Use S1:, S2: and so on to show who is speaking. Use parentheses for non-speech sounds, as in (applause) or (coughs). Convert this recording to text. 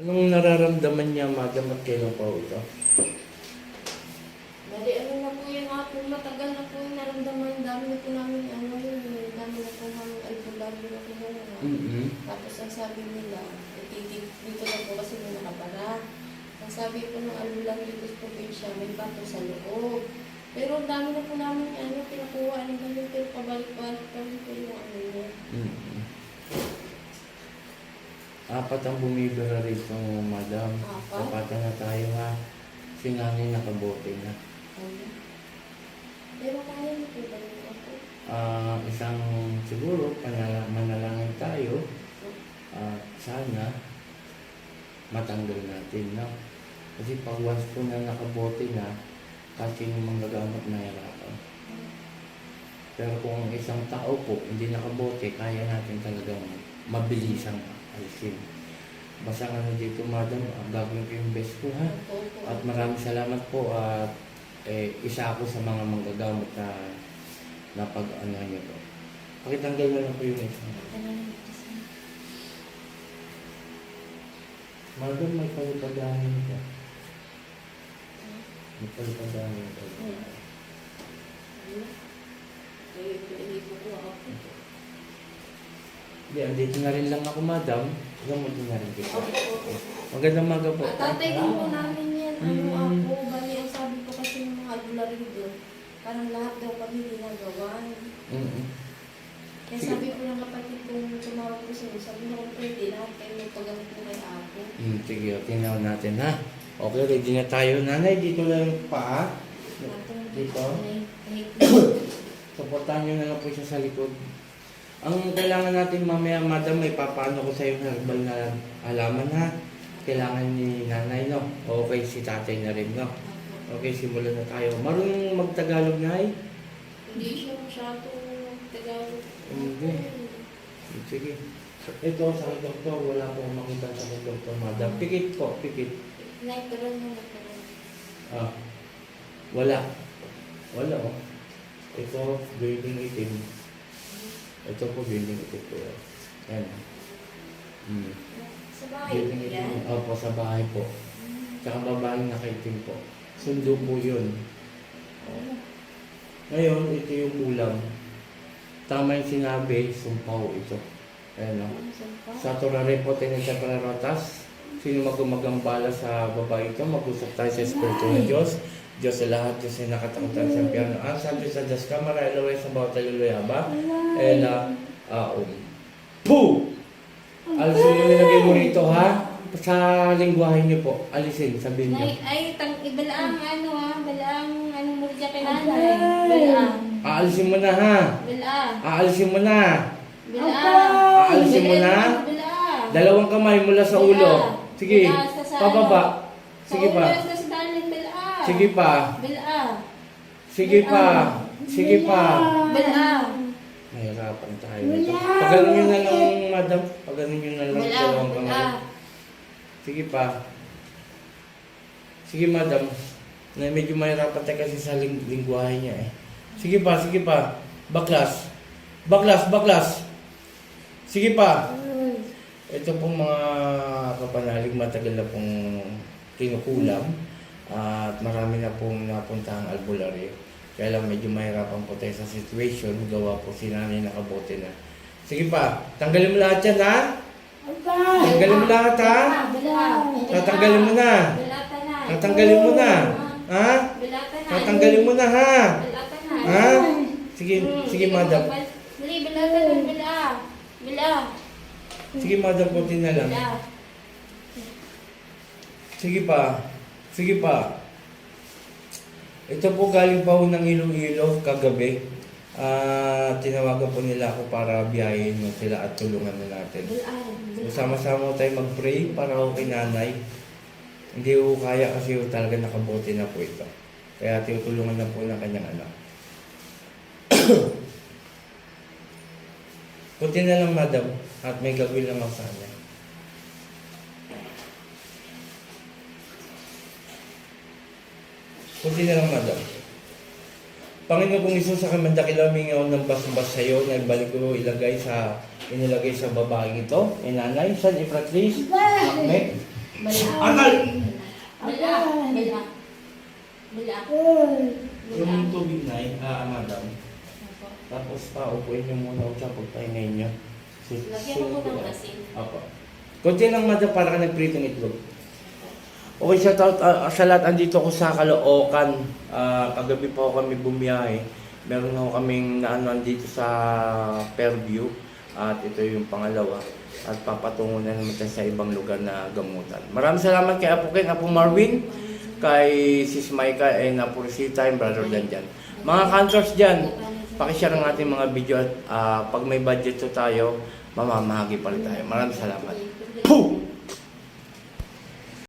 S1: Anong nararamdaman niya, madam, at kailan pa ito?
S2: Bali, ano na po yan ako, matagal na po yung naramdaman, dami na po namin, ano yun, dami na po namin albularyo na po yun.
S1: Mm-hmm.
S2: Tapos ang sabi nila, ititig dito lang po kasi may nakabara. Ang sabi po ng albularyo dito po siya, may bato sa loob. Pero dami na po namin, ano, pinakuha, ano, ganun, pero pabalik-balik pa rin po yung ano niya.
S1: Mm-hmm. Apat ang bumibira rito, madam.
S2: Apat?
S1: Tapatan na tayo ha. Si nanay nakabote na.
S2: Ano? Pero kaya niyo po ba yung ako?
S1: Ah, isang siguro, panala, manalangin tayo. Ah, sana matanggal natin, no? Kasi pag once po na nakabote na, kasi yung mga gamot na hirapan. Pero kung ang isang tao po hindi nakabote, kaya natin talagang mabilisang alisin. Basta nga dito, madam, gagawin ko yung best ko, ha? At maraming salamat po at eh, isa ako sa mga manggagamot na napag ano niyo po. Pakitanggal mo lang po yung isa.
S2: Ano na?
S1: Madam, may palipadahan ka. May palipadahan ka.
S2: Ano? Ay, pinahipo ko ako.
S1: Hindi, andito na rin lang ako, madam. Gamot na rin kita.
S2: Opo, opo.
S1: Magandang maga po.
S2: At tatay din po namin yan. Ano
S1: Mm.
S2: ako, bali ang sabi ko kasi ng mga albularyo doon, parang lahat daw kami ginagawa.
S1: Mm-mm.
S2: Kaya
S1: Sige.
S2: sabi ko ng kapatid kong tumawag ko sa'yo, sabi niya kung pwede, lahat kayo may paggamit mo kay Apo.
S1: Hmm, sige, tingnan natin ha. Okay, ready na tayo. Nanay, dito lang yung paa. Dito? Supportahan nyo na lang po siya sa likod. Ang kailangan natin mamaya, madam, may papaano ko sa iyo herbal na halaman ha. Kailangan ni nanay, no? Okay, si tatay na rin, no? Okay, simulan na tayo. Marunong magtagalog na
S2: Hindi siya masyado Tagalog.
S1: Hindi. Sige. Ito sa doktor, wala po makita sa doktor, madam. Pikit po, pikit.
S2: Natural na natural.
S1: Ah, wala. Wala, oh. Ito, building itim. Ito po, building itim po. yan. Yan. Hmm.
S2: Sa bahay
S1: Building
S2: yan.
S1: itim. Opo, sa bahay po. Tsaka babaeng nakaitim po. Sundo po yun.
S2: Oo.
S1: Ngayon, ito yung ulam. Tama yung sinabi, sumpaw ito. Ayan o. Sa turare po tayo sa pararotas. Sino magumagambala sa babae ito, mag-usap tayo sa Espiritu ng Diyos. Diyos sa lahat, Diyos ay nakatakutan sa piano. Ang sabi sa Diyos ka, maralaway sa bawat taluluya ba? Ela, aum. Poo! Alisin yung nilagay mo rito, ha? Sa lingwahe niyo po, alisin, sabihin niyo.
S2: Ay, ay, tang, ibalaang ano ha, balaang ano mo dyan kay nanay. Balaang.
S1: Aalisin mo na, ha?
S2: Balaang.
S1: Aalisin mo na.
S2: Balaang.
S1: Aalisin mo na.
S2: Balaang.
S1: Dalawang kamay mula sa ulo. Sige,
S2: sa sa
S1: pababa.
S2: ano.
S1: Sige
S2: Sa
S1: pa.
S2: ulo, sa sandalin, balaang.
S1: Sige pa.
S2: Balaang.
S1: Sige pa. Sige pa.
S2: Balaang.
S1: Mahirapan tayo nito. Pagaling nyo na lang, madam. Pagaling nyo na lang kamay.
S2: Balaang.
S1: Sige pa. Sige, madam. Na medyo mahirapan tayo kasi sa ling lingwahe niya eh. Sige pa, sige pa. Baklas. Baklas, baklas. Sige pa. Ito pong mga kapanalig matagal na pong kinukulam at marami na pong napuntahang albularyo. Kaya lang medyo mahirapan po tayo sa situation, gawa po si nanay nakabote na. Sige pa, tanggalin mo lahat yan ha? Tanggalin mo lahat ha? Tatanggalin mo na. Tatanggalin mo na. Ha? Tatanggalin mo na ha? Ha? Sige,
S2: Hmm,
S1: sige madam.
S2: Dali, balata na. Bala. Bala.
S1: Sige madam, konti na lang. Sige pa. Sige pa. Ito po galing pa ho ng Iloilo kagabi. Ah, tinawagan po nila ako para biyahin mo sila at tulungan na natin. So, sama-sama tayo mag-pray para ho kay nanay. Hindi ho kaya kasi ho talaga nakabote na po ito. Kaya tinutulungan na po ng kanyang anak. (coughs) Kunti na lang madam at may gagawin lang ako sa kanya. Kunti na lang madam. Panginoon kong Isus sa kamanda kilamingaw ng basbas sa iyo na ibalik ko ilagay sa inilagay sa babaeng ito, inanay, San Ipratlis, Akme, Angal!
S2: Bala. Bala. Bala.
S1: Yung tubig na ah, madam.
S2: Opo.
S1: Tapos paupuin niyo muna ako sa pagpahinay niyo.
S2: Lagyan ko po ng asin.
S1: Apo. Kunti lang madam para ka nagpritong itlog. Okay, shout out ah, sa lahat. Andito ko sa Caloocan. Ah, kagabi po kami bumiyahe. Meron ako kaming naano dito sa Fairview. At ito yung pangalawa. At papatungo na naman sa ibang lugar na gamutan. Maraming salamat kay Apo Ken, Apo Marvin, kay Sis Maika, and Apo Rosita, and Brother Dan dyan. Mga cancers dyan, pakishare ang ating mga video at ah, pag may budget to tayo, mamamahagi pa rin tayo. Maraming salamat. Puh!